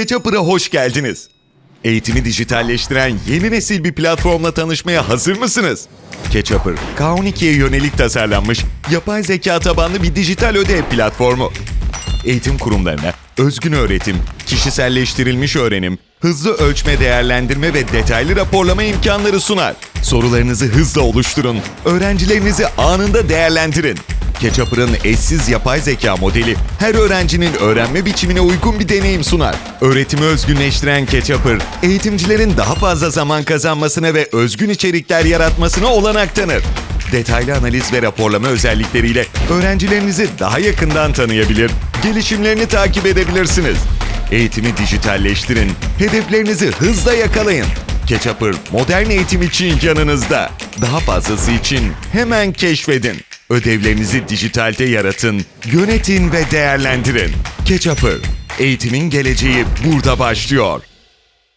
Ketchupper'a hoş geldiniz. Eğitimi dijitalleştiren yeni nesil bir platformla tanışmaya hazır mısınız? Ketchupper, K12'ye yönelik tasarlanmış yapay zeka tabanlı bir dijital ödev platformu. Eğitim kurumlarına özgün öğretim, kişiselleştirilmiş öğrenim, hızlı ölçme değerlendirme ve detaylı raporlama imkanları sunar. Sorularınızı hızla oluşturun, öğrencilerinizi anında değerlendirin. Ketchupper'ın eşsiz yapay zeka modeli her öğrencinin öğrenme biçimine uygun bir deneyim sunar. Öğretimi özgünleştiren Ketchupper, eğitimcilerin daha fazla zaman kazanmasına ve özgün içerikler yaratmasına olanak tanır. Detaylı analiz ve raporlama özellikleriyle öğrencilerinizi daha yakından tanıyabilir, gelişimlerini takip edebilirsiniz. Eğitimi dijitalleştirin, hedeflerinizi hızla yakalayın. Ketchupper modern eğitim için yanınızda. Daha fazlası için hemen keşfedin. Ödevlerinizi dijitalde yaratın, yönetin ve değerlendirin. Ketchupper, eğitimin geleceği burada başlıyor.